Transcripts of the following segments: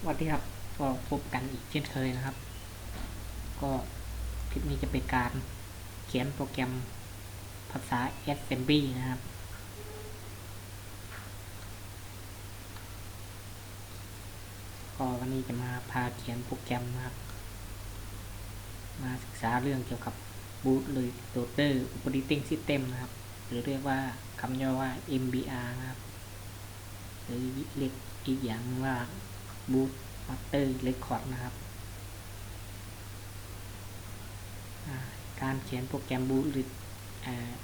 สวัสดีครับก็พบกันอีกเช่นเคยนะครับ ก็คลิปนี้จะเป็นการเขียนโปรแกรมภาษา Assembly นะครับ ก็วันนี้จะมาพาเขียนโปรแกรมนะครับ มาศึกษาเรื่องเกี่ยวกับ Boot หรือ Loader Operating System นะครับ หรือเรียกว่าคำย่อว่า MBR นะครับ หรือเรียกอีกอย่างว่า Boot Master Record นะครับ การเขียนโปรแกรม Boot หรือ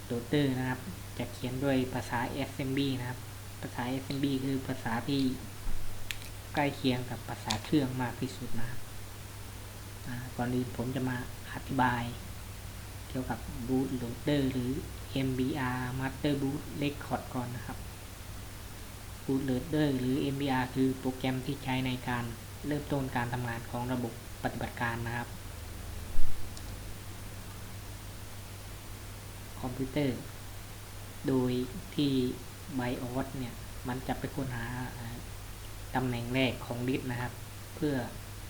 โ o เตอร์นะครับ จะเขียนด้วยภาษา SMB นะครับ ภาษา SMB คือภาษาที่ใกล้เคียงกับภาษาเครื่องมากที่สุดนะครับก่อนอื่นผมจะมาอธิบาย เกี่ยวกับ Boot Loader หรือ MBR Master Boot Record ก่อนนะครับ Bootloader หรือ MBR คือโปรแกรมที่ใช้ในการเริ่มต้นการทำงานของระบบปฏิบัติการนะครับ คอมพิวเตอร์ โดยที่ BIOS เนี่ย มันจะไปค้นหาตำแหน่งแรกของดิสก์นะครับ เพื่อ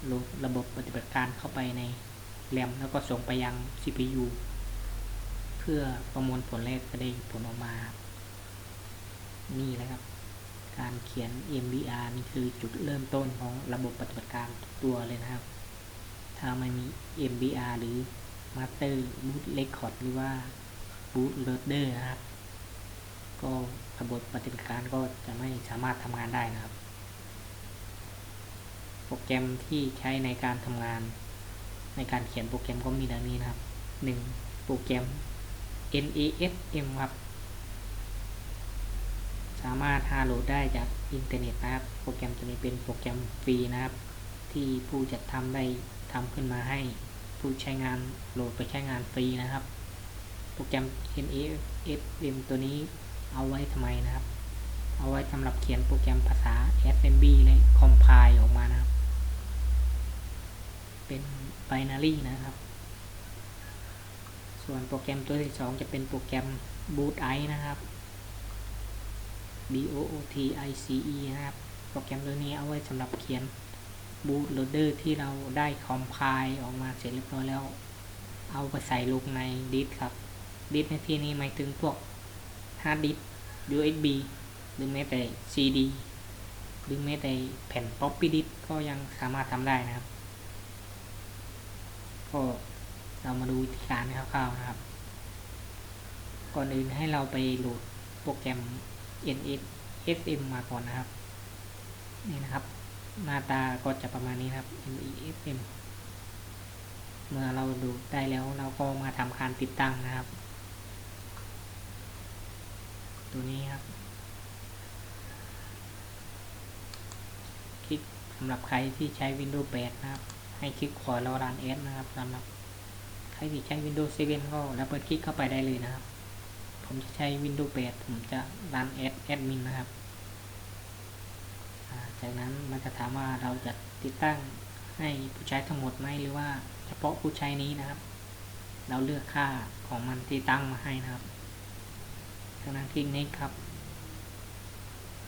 โหลดระบบปฏิบัติการเข้าไปในแรมแล้วก็ส่งไปยัง CPU เพื่อประมวลผลแรกจะได้ผลออกมา นี่แหละครับ การเขียน MBR นี่คือจุดเริ่มต้นของระบบปฏิบัติการตัวเลยนะครับ ถ้าไม่มี MBR หรือ Master Boot Record หรือว่า Boot Loader นะครับ ก็ระบบปฏิบัติการก็จะไม่สามารถทำงานได้นะครับ โปรแกรมที่ใช้ในการทำงาน ในการเขียนโปรแกรมก็มีดังนี้นะครับ 1. โปรแกรม NASM ครับ สามารถหาโหลดได้จากอินเทอร์เน็ตนะครับ โปรแกรมตัวนี้เป็นโปรแกรมฟรีนะครับ ที่ผู้จัดทำได้ทำขึ้นมาให้ผู้ใช้งานโหลดไปใช้งานฟรีนะครับ โปรแกรม NASM ตัวนี้เอาไว้ทำไมนะครับ เอาไว้สำหรับเขียนโปรแกรมภาษา Assembly และ Compile ออกมานะครับ เป็น binary นะครับ ส่วนโปรแกรมตัวที่ 2 จะเป็นโปรแกรม Boot i นะครับ B O O T I C E นะครับ โปรแกรมตัวนี้เอาไว้สำหรับเขียน boot loader ที่เราได้ compile ออกมาเสร็จเรียบร้อยแล้ว เอาไปใส่ลงในดิสครับ ดิสในที่นี้หมายถึงพวก hard disk USB หรือแม้แต่ CD หรือแม้แต่แผ่น floppy disk ก็ยังสามารถทำได้นะครับ ก็เรามาดูวิธีการคร่าวๆนะครับ ก่อนอื่นให้เราไปโหลดโปรแกรม NSM มาก่อนนะครับ นี่นะครับ หน้าตาก็จะประมาณนี้ครับ NESM เมื่อเราดูได้แล้วเราก็มาทำการติดตั้งนะครับ ตัวนี้ครับ คลิกสำหรับใครที่ใช้ Windows 8 นะครับ ให้คลิกขวาแล้วรัน S นะครับสำหรับใครที่ใช้ Windows 7 ก็แล้วเปิดคลิกเข้าไปได้เลยนะครับ ผมจะใช้ Windows 8 ผมจะรัน S Admin นะครับ จากนั้นมันจะถามว่าเราจะติดตั้งให้ผู้ใช้ทั้งหมดไหมหรือว่าเฉพาะผู้ใช้นี้นะครับ เราเลือกค่าของมันที่ตั้งมาให้นะครับ จากนั้นคลิกนี้ครับ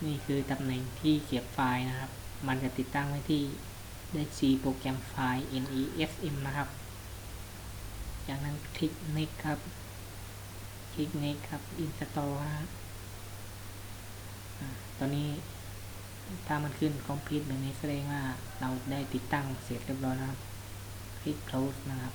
นี่คือตำแหน่งที่เก็บไฟล์นะครับ มันจะติดตั้งไว้ที่ d c โปรแกรมไฟล์ NESM นะครับ จากนั้นคลิก next ครับ คลิก next ครับ install นะตอนนี้ถ้ามันขึ้น complete แบบนี้แสดงว่าเราได้ติดตั้งเสร็จเรียบร้อยนะครับ คลิก close นะครับ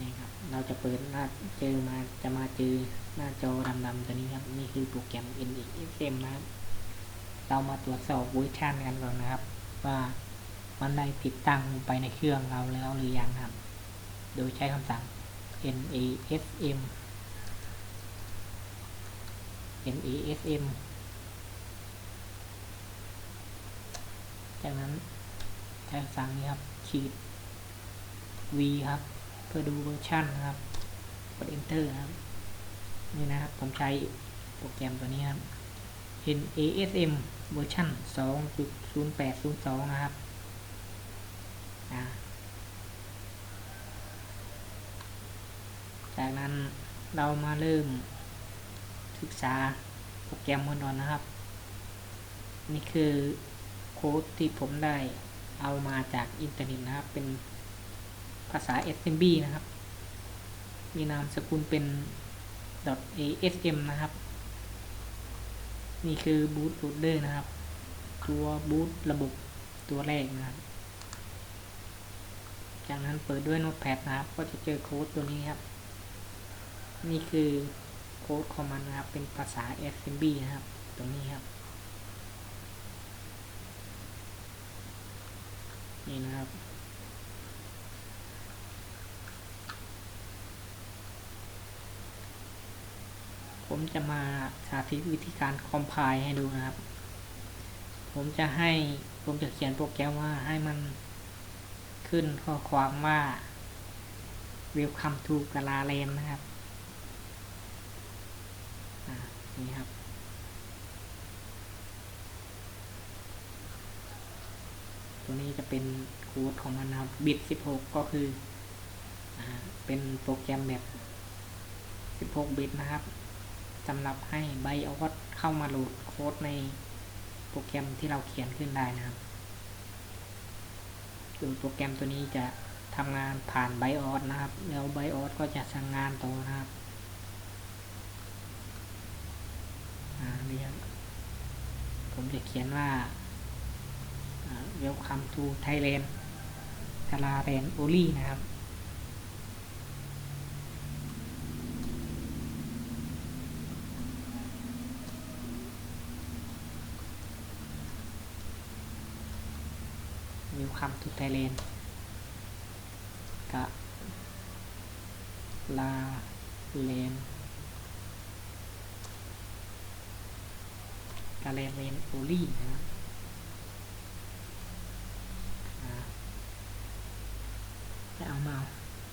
นี่ครับ เราจะเปิดหน้าเจอมาจะมาเจอหน้าจอดำๆตัวนี้ครับ นี่คือโปรแกรม NESM นะครับ เรามาตรวจสอบเวอร์ชันกันก่อนนะครับ ว่ามันได้ติดตั้งไปในเครื่องเราแล้วหรือยังครับ โดยใช้คำสั่ง NASM NASM จากนั้นใช้คำสั่งนี้ครับขีด V ครับ เพื่อดูเวอร์ชันนะครับ กด enter ครับ นี่นะครับ ผมใช้โปรแกรมตัวนี้ครับ NASM เวอร์ชัน2.0802 นะครับ จากนั้นเรามาเริ่มศึกษาโปรแกรมกันอนนะครับ นี่คือโค้ดที่ผมได้เอามาจากอินเทอร์เน็ตนะครับ เป็นภาษา SMB นะครับ มีนามสกุลเป็น .asm นะครับ นี่คือ boot loader นะครับตัวบูตระบบตัวแรกนะครับ จากนั้นเปิดด้วย Notepad นะครับ ก็จะเจอโค้ดตัวนี้ครับ นี่คือโค้ดของมันนะครับ เป็นภาษา SMB นะครับ ตรงนี้ครับ นี่นะครับผมจะมาสาธิตวิธีการคอมไพล์ให้ดูนะครับ ผมจะให้ผมจะเขียนโปรแกรมว่าให้มันขึ้นข้อความว่า Welcome to กาลาเลนนะครับ อ่า นี่ครับ ตัวนี้จะเป็นโค้ดของมันนะครับ บิต 16 ก็คืออเป็นโปรแกรมแบบ 16 บิตนะครับสำหรับให้ไบออสเข้ามาโหลดโค้ดในโปรแกรมที่เราเขียนขึ้นได้นะครับโดยโปรแกรมตัวนี้จะทำงานผ่านไบออสนะครับ แล้วไบออสก็จะสั่งงานต่อนะครับ อ่า นี่ครับ ผมจะเขียนว่า Welcome to Thailand ทาราแรนโอลี่นะครับ Welcome to Thailand กะลาเลนาเลนเลนโอลี่นะครับอ่าจะเอามา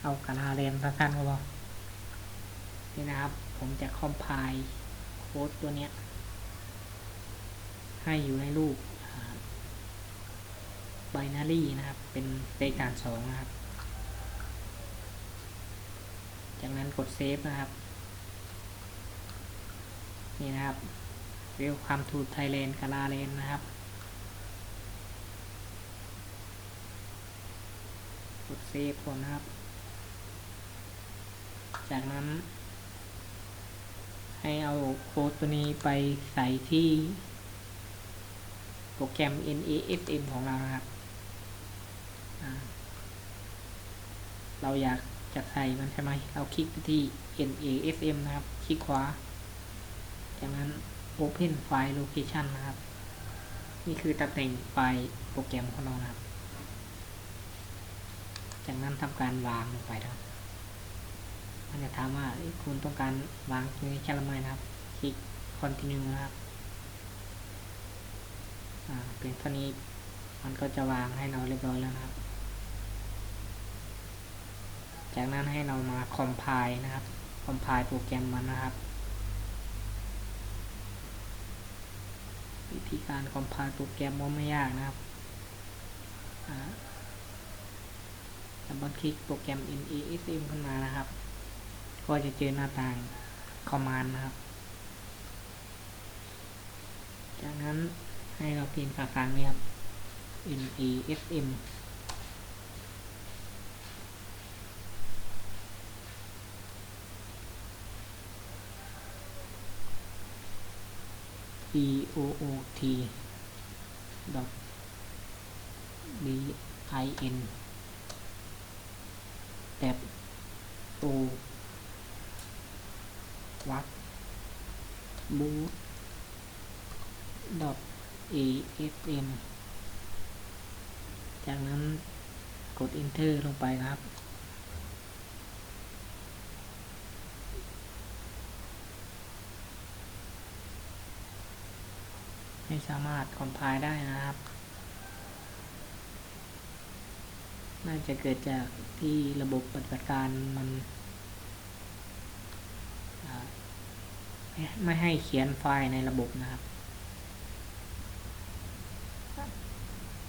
เอากาลาเลนสั้นๆก็พอนี่นะครับ ผมจะคอมไพล์โค้ดตัวเนี้ย ให้อยู่ในรูป binary นะครับ เป็นเลขฐานสองนะครับ จากนั้นกดเซฟนะครับ นี่นะครับ Welcome to Thailand กาลาเลนนะครับ กดเซฟก่อนนะครับ จากนั้นให้เอาโค้ดตัวนี้ไปใส่ที่โปรแกรม NASM ของเรานะครับ เราอยากจะใส่มันใช่ไหม เราคลิกไปที่ NASM นะครับ คลิกขวา จากนั้น Open File Location นะครับ นี่คือตำแหน่งไฟล์โปรแกรมของเรานะครับ จากนั้นทำการวางลงไปนะครับ มันจะถามว่าคุณต้องการวางตรงนี้ใช่หรือไม่นะครับ คลิก Continue นะครับเป็นเท่านี้มันก็จะวางให้เราเรียบร้อยแล้วนะครับ จากนั้นให้เรามาคอมไพล์นะครับ คอมไพล์โปรแกรมมันนะครับ วิธีการคอมไพล์โปรแกรมว่าไม่ยากนะครับดับเบิลคลิกโปรแกรม NASM ขึ้นมานะครับ ก็จะเจอหน้าต่างคอมมานด์นะครับ จากนั้นให้เราพิมพ์ภาค้างนี้ครับ NASM d o o t dot b i n แท็บ o วัดบูท dot a s m จากนั้นกด enter ลงไปครับ ไม่สามารถคอมไพล์ได้นะครับ น่าจะเกิดจากที่ระบบปฏิบัติการมันไม่ให้เขียนไฟล์ในระบบนะครับ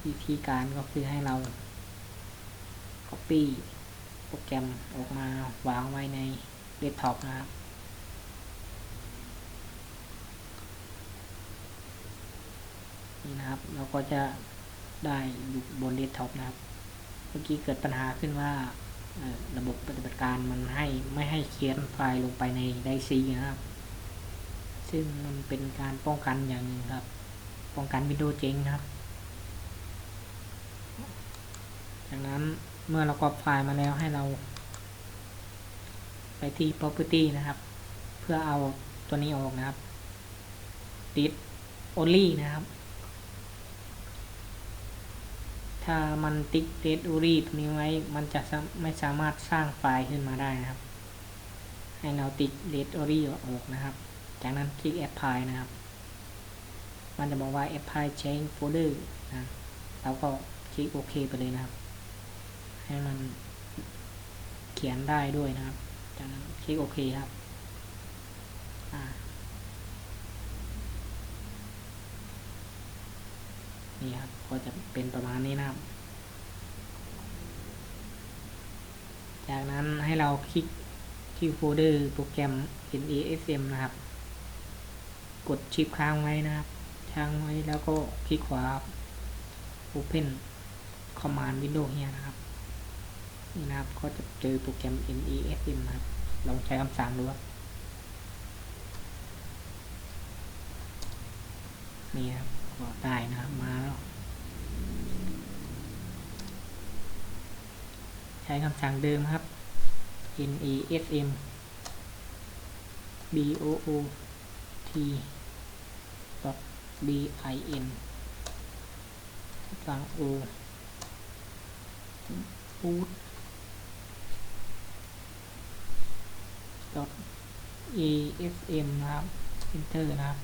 วิธีการก็คือให้เรา Copy โปรแกรมออกมาวางไว้ในเดสก์ท็อปนะครับ นี่นะครับ เราก็จะได้อยู่บนเดสก์ท็อปนะครับ เมื่อกี้เกิดปัญหาขึ้นว่าระบบปฏิบัติการมันให้ไม่ให้เขียนไฟล์ลงไปในไดซีนะครับ ซึ่งมันเป็นการป้องกันอย่างหนึ่งครับ ป้องกันวินโดีโอเจ๊งครับ จากนั้นเมื่อเรากรอบไฟล์มาแล้วให้เรา ไปที่ property นะครับ เพื่อเอาตัวนี้ออกนะครับ delete only นะครับ ถ้ามันติ๊ก delete only ตรงนี้ไว้ มันจะไม่สามารถสร้างไฟล์ขึ้นมาได้นะครับ ให้เราติ๊ก delete only ออกนะครับ จากนั้นคลิก apply นะครับ มันจะบอกว่า apply change folder นะเราก็คลิกโอเคไปเลยนะครับ ให้มันเขียนได้ด้วยนะครับ จากนั้นคลิกโอเคครับ อ่า นี่ครับ ก็จะเป็นประมาณนี้นะครับ จากนั้นให้เราคลิกที่โฟลเดอร์โปรแกรม NASM นะครับ กดชิปค้างไว้นะครับค้างไว้แล้วก็คลิกขวา Open Command Window เฮียนะครับนี่นะครับก็จะเจอโปรแกรม NESM นะครับลองใช้คำสั่งดูครับนี่ครับก็ได้นะครับมาแล้ว ใช้คำสั่งเดิมครับ NESM BOOT bin สั่ง O boot dot asm นะครับ enter นะครับ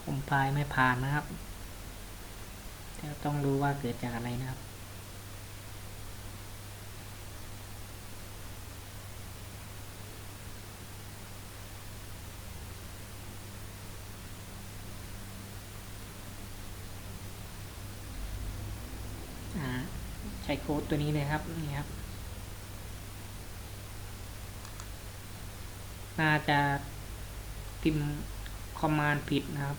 คอมไพล์ไม่ ผ่านนะครับต่ต้องรู้ว่าเกิดจากอะไรนะครับ ใช้โค้ดตัวนี้เลยครับ นี่ครับ น่าจะพิมพ์คอมมานด์ผิดนะครับ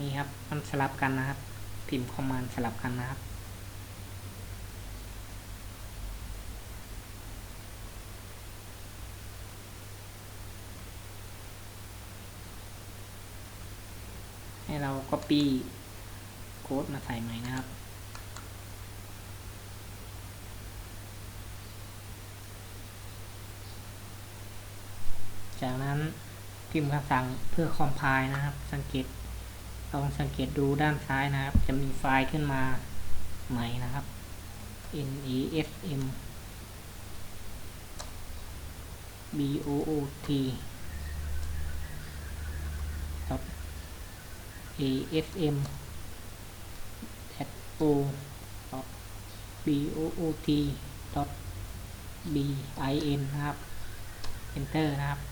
นี่ครับ มันสลับกันนะครับ พิมพ์คอมมานด์สลับกันนะครับ ให้เรา copy โค้ดมาใส่ใหม่นะครับจากนั้นพิมพ์คำสั่งเพื่อ compile นะครับ สังเกต ลองสังเกตดูด้านซ้ายนะครับ จะมีไฟล์ขึ้นมาใหม่นะครับ nesm boot asm o boot bin นะครับ enter นะครับ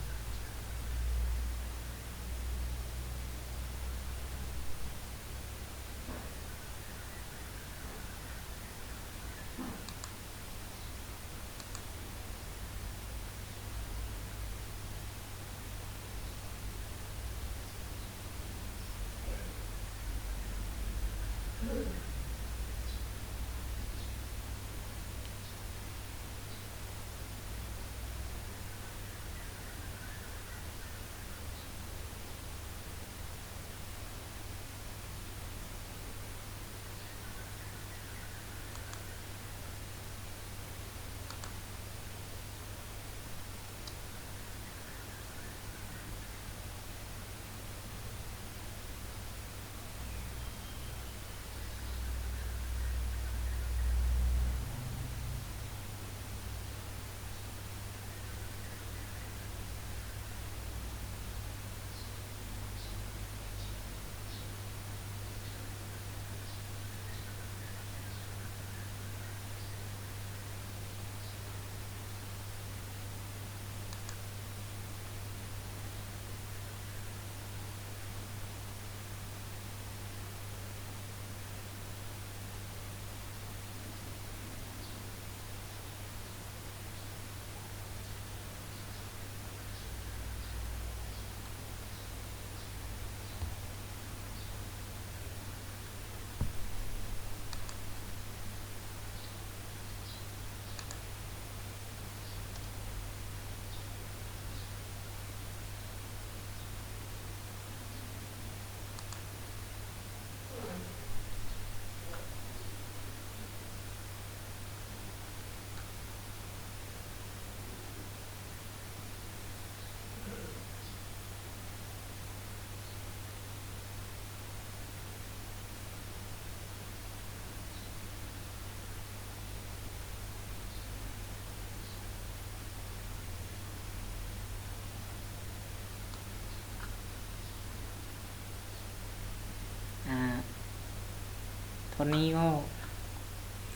ตอนนี้ก็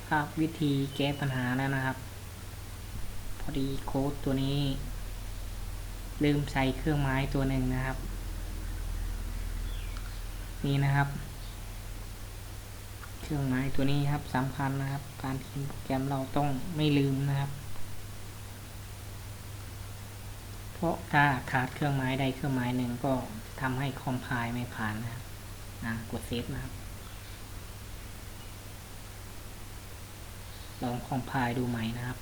ทราบวิธีแก้ปัญหาแล้วนะครับ พอดีโค้ดตัวนี้ ลืมใส่เครื่องไม้ตัวหนึ่งนะครับ นี่นะครับ เครื่องไม้ตัวนี้ครับสำคัญนะครับ การเขียนโปรแกรมเราต้องไม่ลืมนะครับ เพราะถ้าขาดเครื่องไม้ใดเครื่องไม้หนึ่งก็ทำให้คอมไพล์ไม่ผ่านนะครับกดเซฟนะครับ ลองคอมไพล์ดูใหม่นะครับ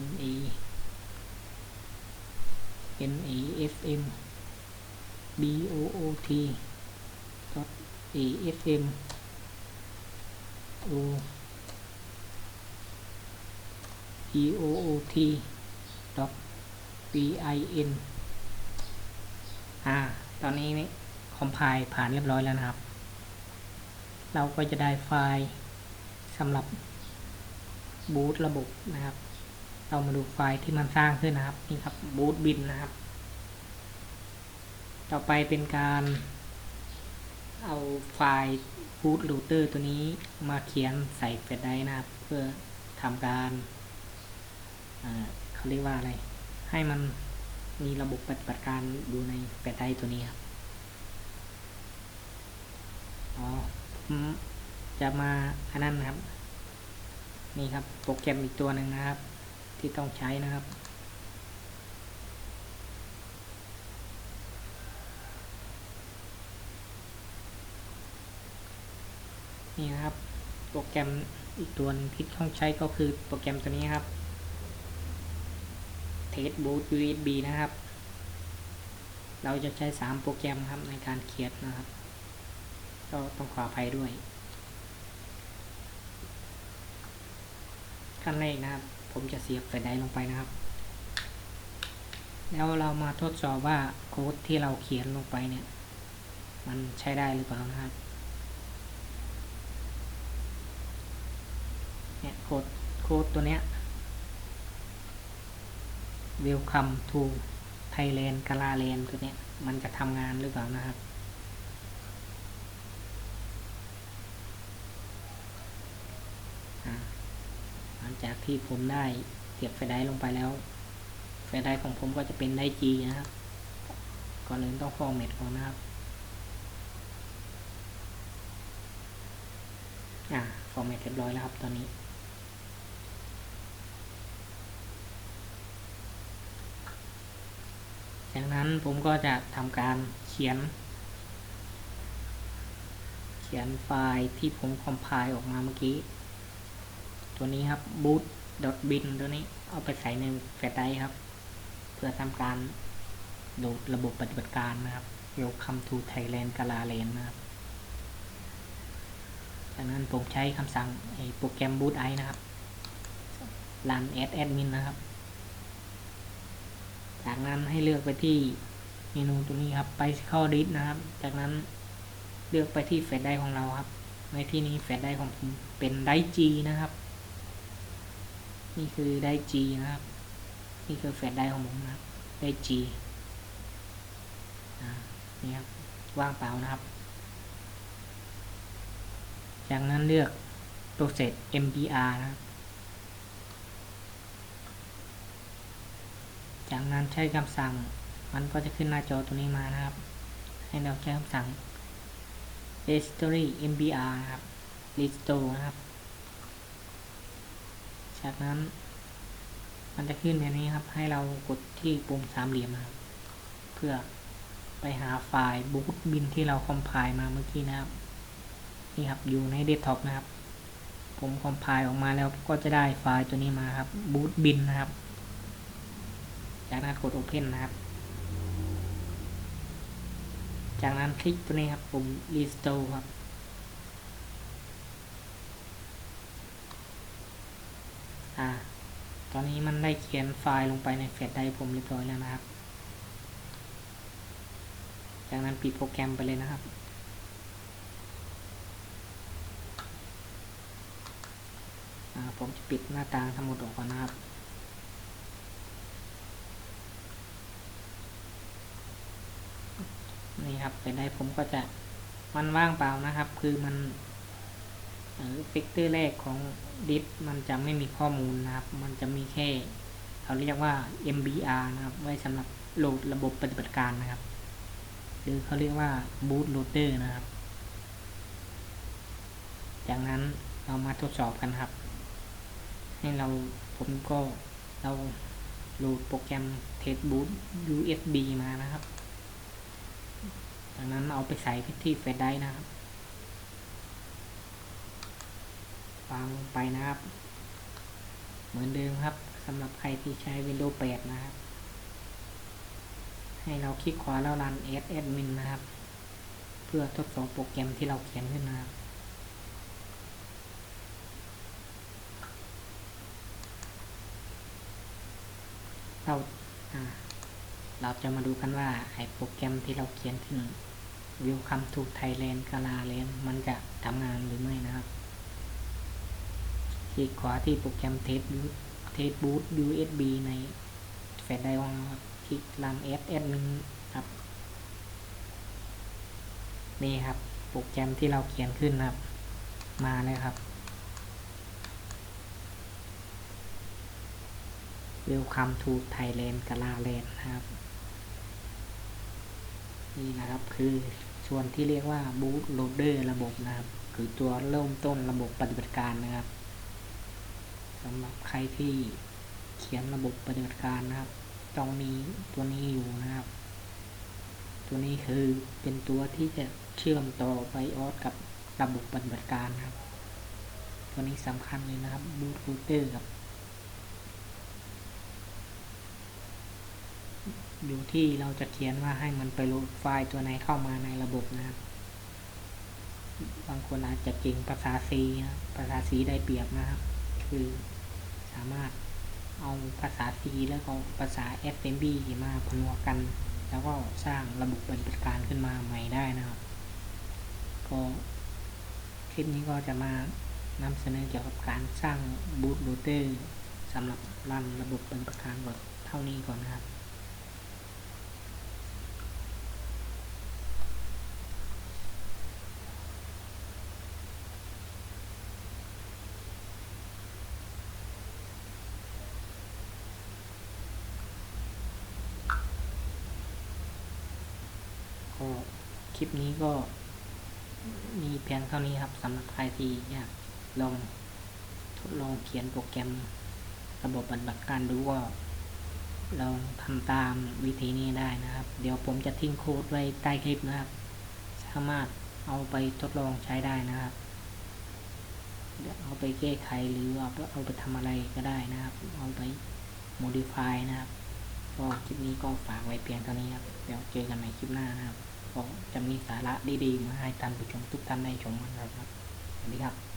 N E N E F M B O O T dot E F M O E O O T dot B I N อ่า ตอนนี้นี่คอมไพล์ผ่านเรียบร้อยแล้วนะครับ เราก็จะได้ไฟล์สำหรับบูตระบบนะครับ เรามาดูไฟล์ที่มันสร้างขึ้นนะครับ นี่ครับบูตบินนะครับ ต่อไปเป็นการเอาไฟล์บูตรูเตอร์ตัวนี้มาเขียนใส่แฟลชไดร์นะครับ เพื่อทำการเขาเรียกว่าอะไร ให้มัน มีระบบปฏิบัติการอยู่ในแฟลชไดตัวนี้ครับอ๋อผมจะมาอันนั้นครับ นี่ครับโปรแกรมอีกตัวหนึ่งนะครับ ที่ต้องใช้นะครับนี่นะครับ โปรแกรมอีกตัวที่ต้องใช้ก็คือโปรแกรมตัวนี้ครับ Test Boot USB นะครับ เราจะใช้ 3 โปรแกรมครับในการเขียนนะครับ ก็ต้องขออภัยด้วย ขั้นแรกนะครับ ผมจะเสียบแฟลชไดร์ลงไปนะครับ แล้วเรามาทดสอบว่าโค้ดที่เราเขียนลงไปเนี่ย มันใช้ได้หรือเปล่านะครับเนี่ยโค้ดโค้ดตัวเนี้ย Welcome to Thailand กาลาแลนตัวเนี้ยมันจะทำงานหรือเปล่านะครับ หลังจากที่ผมได้เสียบไฟไดร์ลงไปแล้วไฟไดร์ของผมก็จะเป็นไดจีนะครับ ก่อนอื่นต้องฟอร์แมตก่อนนะครับอ่าฟอร์แมตเรียบร้อยแล้วครับตอนนี้ จากนั้นผมก็จะทำการเขียน เขียนไฟล์ที่ผมคอมไพล์ออกมาเมื่อกี้ ตัวนี้ครับ boot bin ตัวนี้เอาไปใส่ในแฟลชไดร์ครับ เพื่อทำการโหลดระบบปฏิบัติการนะครับ Welcome to Thailand กาลาเลนนะครับจากนั้นผมใช้คำสั่งโปรแกรม boot i นะครับ run as admin นะครับ จากนั้นให้เลือกไปที่เมนูตัวนี้ครับ bicycle disk นะครับ จากนั้นเลือกไปที่แฟลชไดของเราครับ ในที่นี้แฟลชไดของผมเป็นไดรฟ์ G นะครับ นี่คือไดรฟ์ G นะครับ นี่คือแฟลชไดของผมนะครับไดรฟ์ G อ่านี่ครับว่างเปล่านะครับ จากนั้นเลือก process mbr นะครับ จากนั้นใช้คำสั่ง มันก็จะขึ้นหน้าจอตัวนี้มานะครับ ให้เราใช้คำสั่ง history mbr นะครับ restore นะครับ จากนั้นมันจะขึ้นแบบนี้ครับ ให้เรากดที่ปุ่มสามเหลี่ยมนะครับ เพื่อไปหาไฟล์ boot bin ที่เราคอมไพล์มาเมื่อกี้นะครับ นี่ครับอยู่ในเดสก์ท็อปนะครับ ผมคอมไพล์ออกมาแล้วก็จะได้ไฟล์ตัวนี้มาครับ boot bin นะครับ จากนั้นกด Open นะครับ จากนั้นคลิกตัวนี้ครับปุ่ม Restore ครับ อ่า ตอนนี้มันได้เขียนไฟล์ลงไปในแฟลชไดรฟ์ผมเรียบร้อยแล้วนะครับ จากนั้นปิดโปรแกรมไปเลยนะครับอ่าผมจะปิดหน้าต่างทั้งหมดออกก่อนนะครับ นี่ครับแต่ได้ผมก็จะมันว่างเปล่านะครับ คือมันฟิกเตอร์แรกของดิสมันจะไม่มีข้อมูลนะครับ มันจะมีแค่เขาเรียกว่า MBR นะครับ ไว้สำหรับโหลดระบบปฏิบัติการนะครับ หรือเขาเรียกว่า boot loader นะครับ จากนั้นเรามาทดสอบกันครับ ให้เราผมก็เราโหลดโปรแกรม test boot USB มานะครับ จากนั้นเอาไปใส่ที่แฟลชไดร์นะครับวางลงไปนะครับ เหมือนเดิมครับสำหรับใครที่ใช้ Windows 8 นะครับ ให้เราคลิกขวาแล้วรัน s admin นะครับ เพื่อทดสอบโปรแกรมที่เราเขียนขึ้นนะครับเราอ่าเราจะมาดูกันว่าไอโปรแกรมที่เราเขียนขึ้น Welcome to Thailand กาลาเลนมันจะทำงานหรือไม่นะครับ คลิกขวาที่โปรแกรม Test Boot Test Boot USB ในแฟลชไดรฟ์ของเราครับ คลิกรัน SS1 ครับ นี่ครับ โปรแกรมที่เราเขียนขึ้นครับ มาแล้วครับ Welcome to Thailand กาลาเลนนะครับ นี่นะครับคือ ส่วนที่เรียกว่า boot loader ระบบนะครับ คือตัวเริ่มต้นระบบปฏิบัติการนะครับสำหรับใครที่เขียนระบบปฏิบัติการนะครับ ต้องมีตัวนี้อยู่นะครับ ตัวนี้คือเป็นตัวที่จะเชื่อมต่อไบออสกับระบบปฏิบัติการนะครับ ตัวนี้สำคัญเลยนะครับ boot loader กับ อยู่ที่เราจะเขียนว่าให้มันไปโหลดไฟล์ตัวไหนเข้ามาในระบบนะครับ บางคนอาจจะเก่งภาษา C นะภาษา C ได้เปรียบนะครับ คือสามารถเอาภาษา C แล้วก็ภาษา Assembly มาผนวกกัน แล้วก็สร้างระบบปฏิบัติการขึ้นมาใหม่ได้นะครับ ก็คลิปนี้ก็จะมานำเสนอเกี่ยวกับการสร้าง boot loader สำหรับรันระบบปฏิบัติการก่อนเท่านี้ก่อนนะครับ ก็ คลิปนี้ก็มีเพียงเท่านี้ครับสำหรับใครที่อยากลองทดลองเขียนโปรแกรมระบบปฏิบัติการดูว่าลองทำตามวิธีนี้ได้นะครับ เดี๋ยวผมจะทิ้งโค้ดไว้ใต้คลิปนะครับ สามารถเอาไปทดลองใช้ได้นะครับเดี๋ยวเอาไปแก้ไขหรือเอาไปเอาไปทำอะไรก็ได้นะครับ เอาไป modify นะครับก็คลิปนี้ก็ฝากไว้เพียงเท่านี้ครับ เดี๋ยวเจอกันใหม่คลิปหน้านะครับ ก็จะมีสาระดีๆมาให้ท่านผู้ชมทุกท่านได้ชมกันนะครับสวัสดีครับ